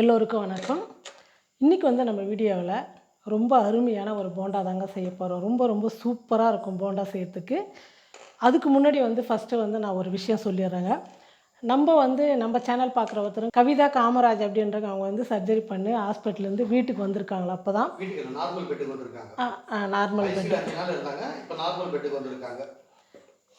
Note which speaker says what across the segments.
Speaker 1: எல்லோருக்கும் வணக்கம். இன்றைக்கி வந்து நம்ம வீடியோவில் ரொம்ப அருமையான ஒரு போண்டா தாங்க செய்ய போகிறோம் ரொம்ப ரொம்ப சூப்பராக இருக்கும் போண்டா செய்யறதுக்கு. அதுக்கு முன்னாடி வந்து ஃபஸ்ட்டு வந்து நான் ஒரு விஷயம் சொல்லிடுறேங்க. நம்ம வந்து நம்ம சேனல் பார்க்குற ஒருத்தர் கவிதா காமராஜ் அப்படின்றவங்க அவங்க வந்து சர்ஜரி பண்ணி ஹாஸ்பிட்டல்லேருந்து வீட்டுக்கு வந்திருக்காங்களா அப்போ தான்
Speaker 2: நார்மல் பெட்டுக்கு வந்திருக்காங்க.
Speaker 1: நார்மல்
Speaker 2: பெட்டுக்கு வந்திருக்காங்க.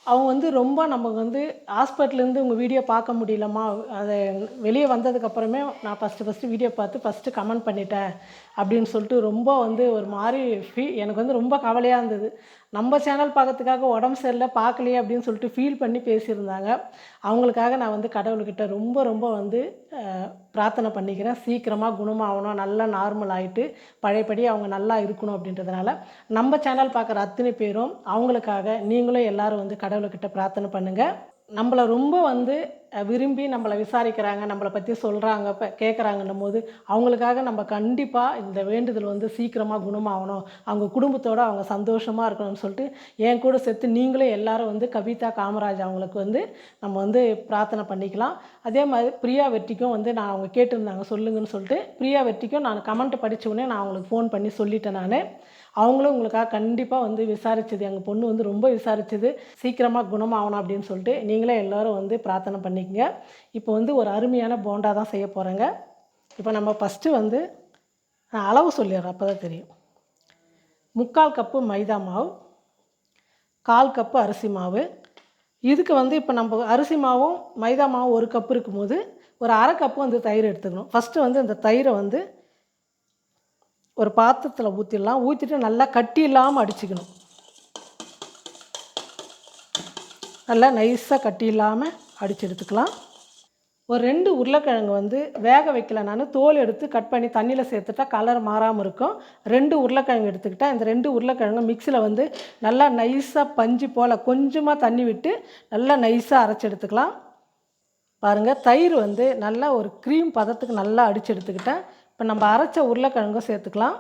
Speaker 1: அவங்க வந்து ரொம்ப நமக்கு வந்து ஹாஸ்பிட்டல்லேருந்து உங்கள் வீடியோ பார்க்க முடியலம்மா. அதை வெளியே வந்ததுக்கப்புறமே நான் ஃபஸ்ட்டு ஃபஸ்ட்டு வீடியோ பார்த்து ஃபஸ்ட்டு கமெண்ட் பண்ணிட்டேன். அப்படின்னு சொல்லிட்டு ரொம்ப வந்து ஒரு மாதிரி ஃபீ எனக்கு வந்து ரொம்ப கவலையாக இருந்தது. நம்ம சேனல் பார்க்கறதுக்காக உடம்பு சரியில்லை பார்க்கலையே அப்படின்னு சொல்லிட்டு ஃபீல் பண்ணி பேசியிருந்தாங்க. அவங்களுக்காக நான் வந்து கடவுள்கிட்ட ரொம்ப ரொம்ப வந்து பிரார்த்தனை பண்ணிக்கிறேன். சீக்கிரமாக குணமாகணும் நல்லா நார்மல் ஆகிட்டு பழையபடி அவங்க நல்லா இருக்கணும் அப்படின்றதுனால நம்ம சேனல் பார்க்குற அத்தனை பேரும் அவங்களுக்காக நீங்களும் எல்லாரும் வந்து கடவுள்கிட்ட பிரார்த்தனை பண்ணுங்கள் நம்மளை ரொம்ப வந்து விரும்பி நம்மளை விசாரிக்கிறாங்க நம்மளை பற்றி சொல்கிறாங்க இப்போ கேட்குறாங்கன்னும் போது அவங்களுக்காக நம்ம கண்டிப்பாக இந்த வேண்டுதல் வந்து சீக்கிரமாக குணமாகணும். அவங்க குடும்பத்தோடு அவங்க சந்தோஷமாக இருக்கணும்னு சொல்லிட்டு என் கூட சேர்த்து நீங்களும் எல்லாரும் வந்து கவிதா காமராஜ் அவங்களுக்கு வந்து நம்ம வந்து பிரார்த்தனை பண்ணிக்கலாம். அதே மாதிரி பிரியா வெற்றிக்கும் வந்து நான் அவங்க கேட்டிருந்தாங்க சொல்லுங்கன்னு சொல்லிட்டு பிரியா வெற்றிக்கும் நான் கமெண்ட் படித்த உடனே நான் அவங்களுக்கு ஃபோன் பண்ணி சொல்லிட்டேன் நான். அவங்களும் உங்களுக்காக கண்டிப்பாக வந்து விசாரிச்சது. எங்கள் பொண்ணு வந்து ரொம்ப விசாரிச்சது. சீக்கிரமாக குணமாகணும் அப்படின்னு சொல்லிட்டு நீங்களே எல்லோரும் வந்து பிரார்த்தனை பண்ணிக்கங்க. இப்போ வந்து ஒரு அருமையான போண்டா தான் செய்ய போகிறேங்க இப்போ நம்ம ஃபஸ்ட்டு வந்து நான் அளவு சொல்லிடுறேன் அப்போ தான் தெரியும். முக்கால் கப்பு மைதா மாவு கால் கப்பு அரிசி மாவு. இதுக்கு வந்து இப்போ நம்ம அரிசி மாவும் மைதா மாவும் ஒரு கப்பு இருக்கும்போது ஒரு அரை கப்பு வந்து தயிர் எடுத்துக்கணும். ஃபஸ்ட்டு வந்து இந்த தயிரை வந்து ஒரு பாத்திரத்தில் ஊற்றிடலாம் ஊற்றிட்டு நல்லா கட்டி இல்லாமல் அடிச்சுக்கணும். நல்லா நைஸாக கட்டி இல்லாமல் அடிச்சு எடுத்துக்கலாம். ஒரு ரெண்டு உருளைக்கிழங்கு வந்து வேக வைக்கல நான். தோல் எடுத்து கட் பண்ணி தண்ணியில் சேர்த்துட்டா கலர் மாறாமல் இருக்கும். ரெண்டு உருளைக்கிழங்கு எடுத்துக்கிட்டேன் இந்த ரெண்டு உருளைக்கிழங்கு மிக்சியில் வந்து நல்லா நைஸாக பஞ்சு போல் கொஞ்சமாக தண்ணி விட்டு நல்லா நைஸாக அரைச்சி எடுத்துக்கலாம். பாருங்கள் தயிர் வந்து நல்லா ஒரு க்ரீம் பதத்துக்கு நல்லா அடித்து எடுத்துக்கிட்டேன். இப்போ நம்ம அரைச்ச உருளைக்கிழங்கும் சேர்த்துக்கலாம்.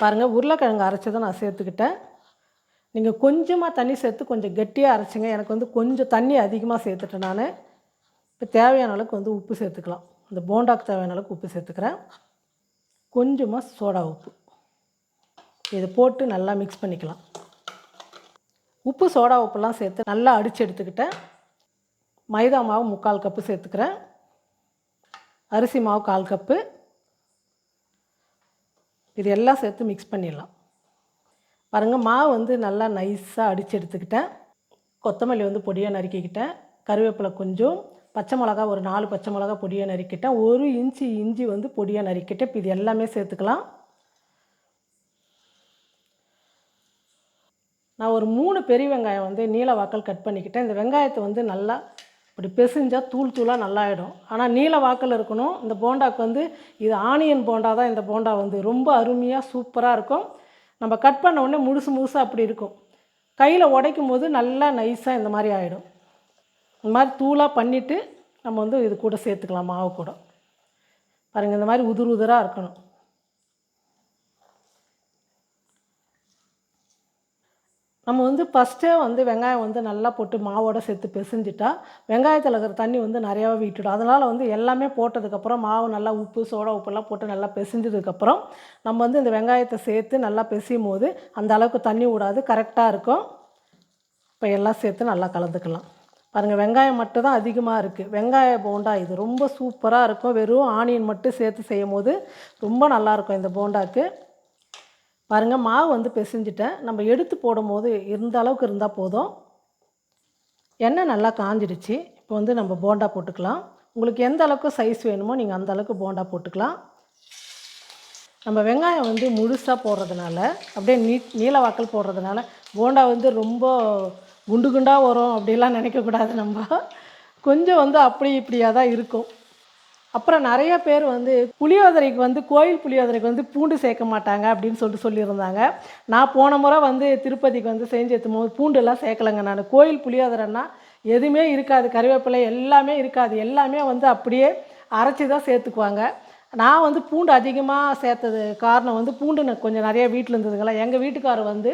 Speaker 1: பாருங்கள் உருளைக்கிழங்கு அரைச்சதை நான் சேர்த்துக்கிட்டேன். நீங்கள் கொஞ்சமாக தண்ணி சேர்த்து கொஞ்சம் கெட்டியாக அரைச்சிங்க. எனக்கு வந்து கொஞ்சம் தண்ணி அதிகமாக சேர்த்துட்டேன் நான். இப்போ தேவையான அளவுக்கு வந்து உப்பு சேர்த்துக்கலாம். இந்த போண்டாக்கு தேவையான அளவுக்கு உப்பு சேர்த்துக்கிறேன். கொஞ்சமாக சோடா உப்பு. இதை போட்டு நல்லா மிக்ஸ் பண்ணிக்கலாம். உப்பு சோடா உப்புலாம் சேர்த்து நல்லா அடித்து எடுத்துக்கிட்டேன். மைதா மாவு முக்கால் கப்பு சேர்த்துக்கிறேன். அரிசி மாவு கால் கப்பு. இது எல்லாம் சேர்த்து மிக்ஸ் பண்ணிடலாம். பாருங்கள் மாவு வந்து நல்லா நைஸாக அடித்து எடுத்துக்கிட்டேன். கொத்தமல்லி வந்து பொடியாக நறுக்கிக்கிட்டேன். கருவேப்பிலை கொஞ்சம் பச்சை மிளகா ஒரு நாலு பச்சை மிளகா பொடியாக நறுக்கிட்டேன். ஒரு இன்ச்சு இஞ்சி வந்து பொடியாக நறுக்கிட்டேன். இப்போ இது எல்லாமே சேர்த்துக்கலாம். நான் ஒரு மூணு பெரிய வெங்காயம் வந்து நீல வாக்கல் கட் பண்ணிக்கிட்டேன். இந்த வெங்காயத்தை வந்து நல்லா இப்படி பெசிஞ்சால் தூள் தூளாக நல்லா ஆகிடும் ஆனால் நீல வாக்கில் இருக்கணும். இந்த போண்டாக்கு வந்து இது ஆனியன் போண்டா தான் இந்த போண்டா வந்து. ரொம்ப அருமையாக சூப்பராக இருக்கும். நம்ம கட் பண்ண உடனே முழுசு முழுசாக அப்படி இருக்கும். கையில் உடைக்கும் போது நல்லா நைஸாக இந்த மாதிரி ஆகிடும் இந்த மாதிரி தூளாக பண்ணிவிட்டு நம்ம வந்து இது கூட சேர்த்துக்கலாம் மாவு கூட. பாருங்கள் இந்த மாதிரி உதிர் உதிராக இருக்கணும். நம்ம வந்து ஃபஸ்ட்டே வந்து வெங்காயம் வந்து நல்லா போட்டு மாவோட சேர்த்து பிசைஞ்சிட்டா வெங்காயத்தில் இருக்கிற தண்ணி வந்து நிறையாவே விட்டுடும். அதனால் வந்து எல்லாமே போட்டதுக்கப்புறம் மாவு நல்லா உப்பு சோடா உப்புலாம் போட்டு நல்லா பிசைஞ்சதுக்கப்புறம் நம்ம வந்து இந்த வெங்காயத்தை சேர்த்து நல்லா பிசையும் போது அந்த அளவுக்கு தண்ணி விடாது கரெக்டாக இருக்கும். இப்போ எல்லாம் சேர்த்து நல்லா கலந்துக்கலாம். பாருங்கள் வெங்காயம் மட்டும் தான் அதிகமாக இருக்குது வெங்காய போண்டா இது ரொம்ப சூப்பராக இருக்கும். வெறும் ஆனியன் மட்டும் சேர்த்து செய்யும் போது ரொம்ப நல்லாயிருக்கும் இந்த போண்டாக்கு. பாருங்கள் மாவு வந்து பிசைஞ்சிட்டேன். நம்ம எடுத்து போடும்போது இருந்த அளவுக்கு இருந்தால் போதும். எண்ணெய் நல்லா காஞ்சிடுச்சு. இப்போ வந்து நம்ம போண்டா போட்டுக்கலாம். உங்களுக்கு எந்த அளவுக்கு சைஸ் வேணுமோ நீங்கள் அந்த அளவுக்கு போண்டா போட்டுக்கலாம். நம்ம வெங்காயம் வந்து முழுசாக போடுறதுனால அப்படியே நீ நீல வாக்கல் போடுறதுனால போண்டா வந்து ரொம்ப குண்டு குண்டாக வரும் அப்படிலாம் நினைக்கக்கூடாது நம்ம. கொஞ்சம் வந்து அப்படி இப்படியாக தான் இருக்கும். அப்புறம் நிறைய பேர் வந்து புளியோதரைக்கு வந்து கோயில் புளியோதரைக்கு வந்து பூண்டு சேர்க்க மாட்டாங்க அப்படின்னு சொல்லிட்டு சொல்லியிருந்தாங்க. நான் போன முறை வந்து திருப்பதிக்கு வந்து செஞ்சு எடுத்தும் போது பூண்டெல்லாம் சேர்க்கலைங்க நான். கோயில் புளியோதரைன்னா எதுவுமே இருக்காது. கருவேப்பிலை எல்லாமே இருக்காது. எல்லாமே வந்து அப்படியே அரைச்சி தான் சேர்த்துக்குவாங்க. நான் வந்து பூண்டு அதிகமாக சேர்த்தது காரணம் வந்து பூண்டு கொஞ்சம் நிறைய வீட்டில் இருந்ததுங்களா எங்கள் வீட்டுக்காரர் வந்து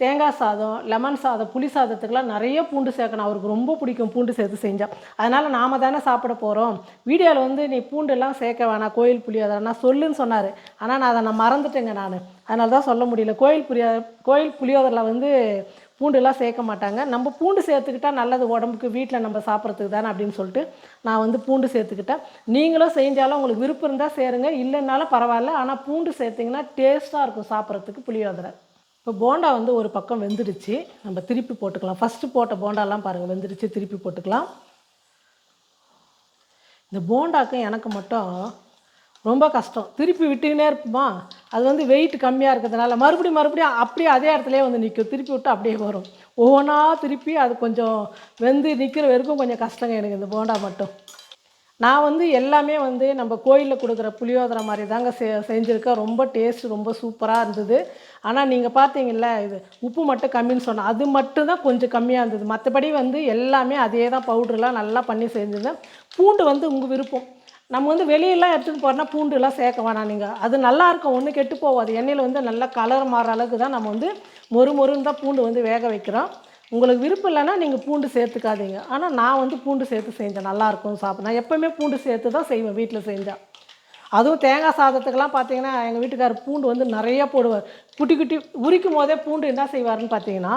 Speaker 1: தேங்காய் சாதம் லெமன் சாதம் புளி சாதத்துக்கெலாம் நிறைய பூண்டு சேர்க்கணும். அவருக்கு ரொம்ப பிடிக்கும் பூண்டு சேர்த்து செஞ்சால் அதனால் நாம் தானே சாப்பிட போகிறோம் வீடியோவில் வந்து நீ பூண்டெல்லாம் சேர்க்க வேணாம் கோயில் புளியோதரை நான் சொல்லுன்னு சொன்னார். ஆனால் நான் அதை நான் மறந்துட்டேங்க நான். அதனால தான் சொல்ல முடியல. கோயில் புளியோ கோயில் புளியோதரில் வந்து பூண்டுலாம் சேர்க்க மாட்டாங்க. நம்ம பூண்டு சேர்த்துக்கிட்டா நல்லது உடம்புக்கு வீட்டில் நம்ம சாப்பிட்றதுக்கு தானே அப்படின்னு சொல்லிட்டு நான் வந்து பூண்டு சேர்த்துக்கிட்டேன். நீங்களும் செஞ்சாலும் உங்களுக்கு விருப்பம் இருந்தால் சேருங்க. இல்லைன்னாலும் பரவாயில்ல. ஆனால் பூண்டு சேர்த்திங்கன்னா டேஸ்ட்டாக இருக்கும் சாப்பிட்றதுக்கு புளியோதரை. இப்போ போண்டா வந்து ஒரு பக்கம் வெந்துடுச்சு. நம்ம திருப்பி போட்டுக்கலாம். ஃபஸ்ட்டு போட்ட போண்டாலாம் பாருங்கள் வெந்துடுச்சு. திருப்பி போட்டுக்கலாம். இந்த போண்டாக்கும் எனக்கு மட்டும் ரொம்ப கஷ்டம். திருப்பி விட்டுக்கினே இருப்போமா? அது வந்து வெயிட் கம்மியாக இருக்கிறதுனால மறுபடியும் மறுபடியும் அப்படியே அதே இடத்துலயே வந்து நிற்கும் திருப்பி விட்டு அப்படியே வரும். ஒவ்வொன்றா திருப்பி அது கொஞ்சம் வெந்து நிற்கிற வரைக்கும் கொஞ்சம் கஷ்டங்க எனக்கு இந்த போண்டா மட்டும். நான் வந்து எல்லாமே வந்து நம்ம கோயிலில் கொடுக்குற புளியோதரை மாதிரி தாங்க செ செஞ்சுருக்கேன். ரொம்ப டேஸ்ட் ரொம்ப சூப்பராக இருந்தது. ஆனால் நீங்கள் பார்த்தீங்கல்ல இது உப்பு மட்டும் கம்மின்னு சொன்னேன் அது மட்டும் தான் கொஞ்சம் கம்மியாக இருந்தது. மற்றபடி வந்து எல்லாமே அதே தான் பவுடர்லாம் நல்லா பண்ணி செஞ்சுருந்தேன். பூண்டு வந்து உங்கள் விருப்பம். நம்ம வந்து வெளியெல்லாம் எடுத்துகிட்டு போகிறோம்னா பூண்டுலாம் சேர்க்க வேணாம் நீங்கள் அது நல்லா இருக்கும் ஒன்றும் கெட்டு போகாது. எண்ணெயில் வந்து நல்லா கலர் மாறுற அளவுக்கு தான் நம்ம வந்து மொறு மொறுன்னு தான் பூண்டு வந்து வேக வைக்கிறோம். உங்களுக்கு விருப்பம் இல்லைன்னா நீங்கள் பூண்டு சேர்த்துக்காதீங்க. ஆனால் நான் வந்து பூண்டு சேர்த்து செஞ்சேன். நல்லாயிருக்கும் சாப்பிட. நான் எப்போவுமே பூண்டு சேர்த்து தான் செய்வேன் வீட்டில் செஞ்சேன் அதுவும் தேங்காய் சாதத்துக்கெல்லாம் பார்த்தீங்கன்னா எங்கள் வீட்டுக்காரர் பூண்டு வந்து நிறையா போடுவார். குட்டி குட்டி உரிக்கும் போதே பூண்டு என்ன செய்வாருன்னு பார்த்தீங்கன்னா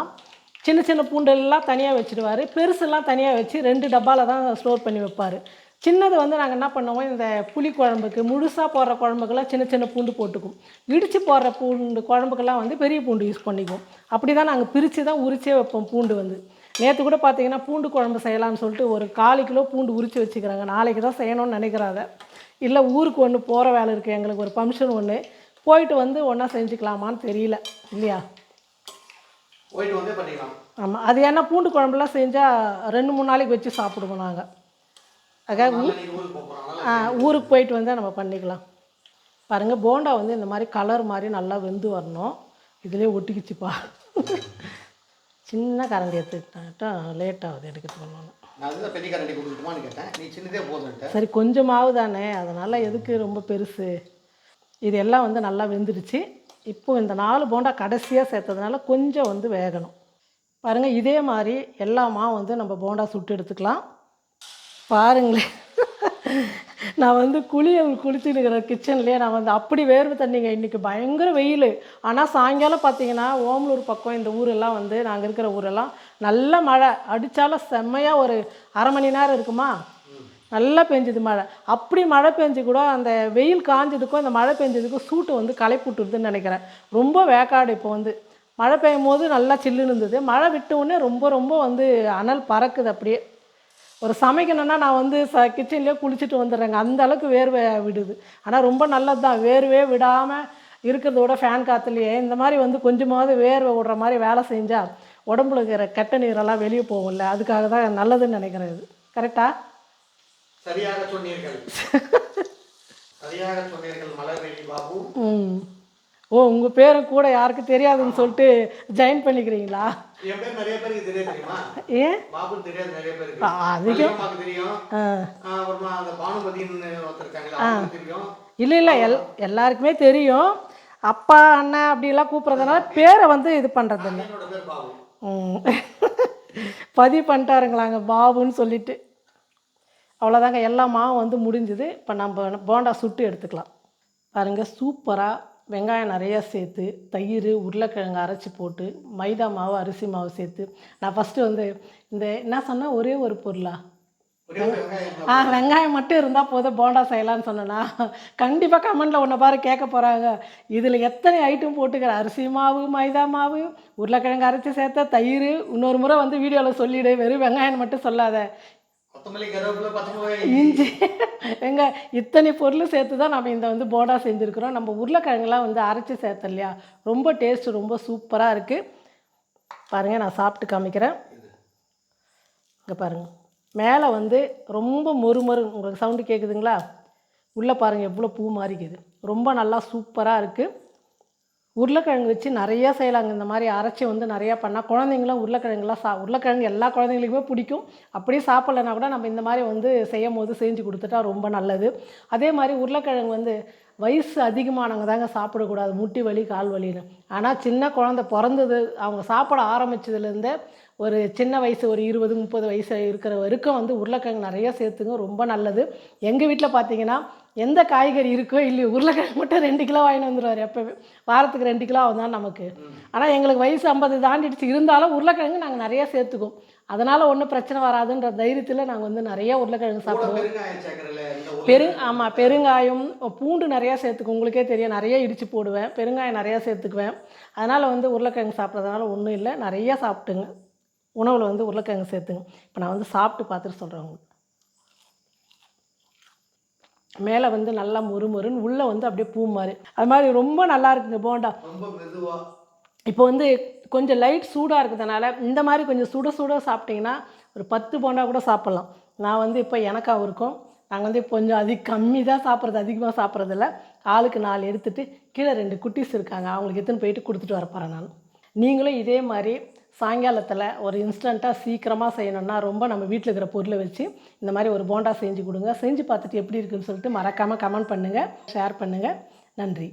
Speaker 1: சின்ன சின்ன பூண்டெல்லாம் தனியாக வச்சுடுவார். பெருசெல்லாம் தனியாக வச்சு ரெண்டு டப்பாவில் தான் ஸ்டோர் பண்ணி வைப்பார். சின்னது வந்து நாங்கள் என்ன பண்ணுவோம் இந்த புளி குழம்புக்கு முழுசாக போடுற குழம்புக்கெல்லாம் சின்ன சின்ன பூண்டு போட்டுக்குவோம் இடித்து போடுற பூண்டு குழம்புக்கெல்லாம் வந்து பெரிய பூண்டு யூஸ் பண்ணிக்குவோம். அப்படி தான் நாங்கள் பிரித்து தான் உரிச்சே வைப்போம் பூண்டு வந்து. நேற்று கூட பார்த்தீங்கன்னா பூண்டு குழம்பு செய்யலாம்னு சொல்லிட்டு ஒரு கால் கிலோ பூண்டு உரித்து வச்சுக்கிறாங்க. நாளைக்கு தான் செய்யணும்னு நினைக்கிறாங்க. இல்லை ஊருக்கு ஒன்று போகிற வேலை இருக்குது எங்களுக்கு ஒரு ஃபங்க்ஷன் ஒன்று போயிட்டு வந்து ஒன்றா செஞ்சுக்கலாமான்னு தெரியல. இல்லையா? ஆமாம் அது ஏன்னா பூண்டு குழம்புலாம் செஞ்சால் ரெண்டு மூணு நாளைக்கு வச்சு சாப்பிடுவோம் நாங்கள் அதுக்காக
Speaker 2: ஊருக்கு
Speaker 1: போயிட்டு வந்தால் நம்ம பண்ணிக்கலாம். பாருங்கள் போண்டா வந்து இந்த மாதிரி கலர் மாதிரி நல்லா வெந்து வரணும். இதுலேயே ஒட்டிக்கிச்சுப்பா. சின்ன கரண்டி எடுத்துக்கிட்டாட்டா லேட் ஆகுது எடுக்கிறதுக்கு ஒன்று சரி கொஞ்சமாவது தானே. அதனால் எதுக்கு ரொம்ப பெருசு? இது எல்லாம் வந்து நல்லா வெந்துடுச்சு. இப்போ இந்த நாலு போண்டா கடைசியாக சேர்த்ததுனால கொஞ்சம் வந்து வேகணும். பாருங்கள் இதே மாதிரி எல்லா மாவும் வந்து நம்ம போண்டா சுட்டு எடுத்துக்கலாம். பாருங்களேன் நான் வந்து குளியல் குளிச்சுட்டு இருக்கிற கிச்சன்லேயே நான் வந்து அப்படி வேர்வை தண்ணிங்க. இன்றைக்கி பயங்கர வெயில். ஆனால் சாயங்காலம் பார்த்தீங்கன்னா ஓமலூர் பக்கம் இந்த ஊரெல்லாம் வந்து நாங்கள் இருக்கிற ஊரெல்லாம் நல்ல மழை. அடித்தாலும் செம்மையாக ஒரு அரை மணி நேரம் இருக்குமா? நல்லா பெஞ்சுது மழை. அப்படி மழை பெஞ்சு கூட அந்த வெயில் காஞ்சதுக்கும் அந்த மழை பெஞ்சதுக்கும் சூட்டை வந்து களைப்புட்டுருதுன்னு நினைக்கிறேன். ரொம்ப வேக்காடு இப்போ வந்து. மழை பெய்யும் போது நல்லா சில்லுன்னு இருந்தது. மழை விட்ட உடனே ரொம்ப ரொம்ப வந்து அனல் பறக்குது அப்படியே. ஒரு சமைக்கணும்னா நான் வந்து ச கிச்சன்லேயே குளிச்சுட்டு வந்துடுறேங்க. அந்த அளவுக்கு வேர்வை விடுது. ஆனால் ரொம்ப நல்லது தான் வேர்வே விடாமல் இருக்கிறத விட ஃபேன் காற்றுலையே இந்த மாதிரி வந்து கொஞ்சமாவது வேர்வை விடுற மாதிரி வேலை செஞ்சால் உடம்புல இருக்கிற கெட்ட நீரெல்லாம் வெளியே போகும்ல. அதுக்காக தான் நல்லதுன்னு நினைக்கிறேன் இது. கரெக்டாக
Speaker 2: சரியாக சொன்னீர்கள். சரியாக சொன்னீர்கள் மலர்வேலி பாபு.
Speaker 1: ம். ஓ உங்கள் பேரும் கூட யாருக்கும் தெரியாதுன்னு சொல்லிட்டு ஜாயின் பண்ணிக்கிறீங்களா?
Speaker 2: பேர்
Speaker 1: ஏன்? இல்லை இல்லை எல் எல்லாருக்குமே தெரியும். அப்பா அண்ணன் அப்படிலாம் கூப்பிட்றதுனால பேரை வந்து இது பண்ணுறது இல்லை
Speaker 2: பேர்.
Speaker 1: பதிவு பண்ணிட்டாருங்களாங்க பாபுன்னு சொல்லிட்டு. அவ்வளோதாங்க எல்லா மாவும் வந்து முடிஞ்சுது. இப்போ நம்ம போண்டா சுட்டு எடுத்துக்கலாம். பாருங்கள் சூப்பராக வெங்காயம் நிறையா சேர்த்து தயிர் உருளைக்கிழங்கு அரைச்சி போட்டு மைதா மாவு அரிசி மாவு சேர்த்து. நான் ஃபஸ்ட்டு வந்து இந்த என்ன சொன்னேன் ஒரே ஒரு பொருளா? ஆ வெங்காயம் மட்டும் இருந்தால் போதும் போண்டா செய்யலாம்னு சொன்னேன்னா கண்டிப்பாக கமெண்டில் ஒன்றை பாரு கேட்க போகிறாங்க இதில் எத்தனை ஐட்டம் போட்டுக்கிற? அரிசி மாவு மைதா மாவு உருளைக்கிழங்கு அரைச்சி சேர்த்த தயிர். இன்னொரு முறை வந்து வீடியோவில் சொல்லிவிடு வெறும் வெங்காயம் மட்டும் சொல்லாத. இஞ்சி. எங்க இத்தனை பொருள் சேர்த்து தான் நம்ம இந்த வந்து போடா செஞ்சுருக்குறோம். நம்ம உருளைக்கிழங்குலாம் வந்து அரைச்சி சேர்த்தோம் இல்லையா ரொம்ப டேஸ்ட்டு ரொம்ப சூப்பராக இருக்குது பாருங்கள் நான் சாப்பிட்டு காமிக்கிறேன். இங்கே பாருங்கள் மேலே வந்து ரொம்ப மொறு மொறு உங்களுக்கு சவுண்டு கேட்குதுங்களா உள்ளே பாருங்கள் எவ்வளோ பூ மாறிக்குது. ரொம்ப நல்லா சூப்பராக இருக்குது உருளைக்கிழங்கு வச்சு நிறைய செய்யலாங்க. இந்த மாதிரி அரைச்சி வந்து நிறையா பண்ணால் குழந்தைங்களாம் உருளைக்கிழங்குலாம் சா உருளைக்கிழங்கு எல்லா குழந்தைங்களுக்குமே பிடிக்கும். அப்படியே சாப்பிட்லனா கூட நம்ம இந்த மாதிரி வந்து செய்யும் போது செஞ்சு கொடுத்துட்டா ரொம்ப நல்லது. அதே மாதிரி உருளைக்கிழங்கு வந்து வயசு அதிகமானவங்க தாங்க சாப்பிடக்கூடாது. முட்டி வலி கால் வலின்னு. ஆனால் சின்ன குழந்தை பிறந்தது அவங்க சாப்பிட ஆரம்பிச்சதுலேருந்தே ஒரு சின்ன வயசு ஒரு இருபது முப்பது வயசு இருக்கிற வரைக்கும் வந்து உருளைக்கிழங்கு நிறைய சேர்த்துங்க ரொம்ப நல்லது. எங்கள் வீட்டில் பார்த்தீங்கன்னா எந்த காய்கறி இருக்கோ இல்லையோ உருளைக்கிழங்கு மட்டும் ரெண்டு கிலோ வாங்கிட்டு வந்துடுவார் எப்போவே வாரத்துக்கு ரெண்டு கிலோ தான் நமக்கு. ஆனால் எங்களுக்கு வயசு ஐம்பது தாண்டிடுச்சு. இருந்தாலும் உருளைக்கிழங்கு நாங்கள் நிறைய சேர்த்துக்குவோம். அதனால் ஒன்றும் பிரச்சனை வராதுன்ற தைரியத்தில் நாங்கள் வந்து நிறைய உருளைக்கிழங்கு சாப்பிடுவோம். பெரு ஆமாம் பெருங்காயம் பூண்டு நிறையா சேர்த்துக்கும் உங்களுக்கே தெரியும் நிறைய இடித்து போடுவேன். பெருங்காயம் நிறையா சேர்த்துக்குவேன். அதனால் வந்து உருளைக்கிழங்கு சாப்பிட்றதுனால ஒன்றும் இல்லை. நிறையா சாப்பிட்டுங்க. உணவில் வந்து உருளைக்கிழங்கு சேர்த்துங்க இப்போ நான் வந்து சாப்பிட்டு பார்த்துட்டு சொல்கிறேன் உங்களுக்கு. மேலே வந்து நல்லா முறுமுறுன்னு உள்ளே வந்து அப்படியே பூ மாதிரி. அது மாதிரி ரொம்ப நல்லா இருக்குங்க போண்டா. இப்போ வந்து கொஞ்சம் லைட் சூடாக இருக்கிறதுனால இந்த மாதிரி கொஞ்சம் சுட சுட சாப்பிட்டிங்கன்னா ஒரு பத்து போண்டா கூட சாப்பிட்லாம். நான் வந்து இப்போ எனக்காக இருக்கும். நாங்கள் வந்து கொஞ்சம் அதிக கம்மி தான் சாப்பிட்றது அதிகமாக சாப்பிட்றதில்ல. ஆளுக்கு நாலு எடுத்துட்டு கீழே ரெண்டு குட்டீஸ் இருக்காங்க. அவங்களுக்கு எடுத்துன்னு போயிட்டு கொடுத்துட்டு வரப்போகிறேன் நான். நீங்களும் இதே மாதிரி சாயங்காலத்தில் ஒரு இன்ஸ்டண்ட்டாக சீக்கிரமாக செய்யணும்னா ரொம்ப நம்ம வீட்டில் இருக்கிற பொருளை வச்சு இந்த மாதிரி ஒரு போண்டா செஞ்சு கொடுங்க. செஞ்சு பார்த்துட்டு எப்படி இருக்குன்னு சொல்லிட்டு மறக்காமல் கமெண்ட் பண்ணுங்கள் ஷேர் பண்ணுங்கள் நன்றி.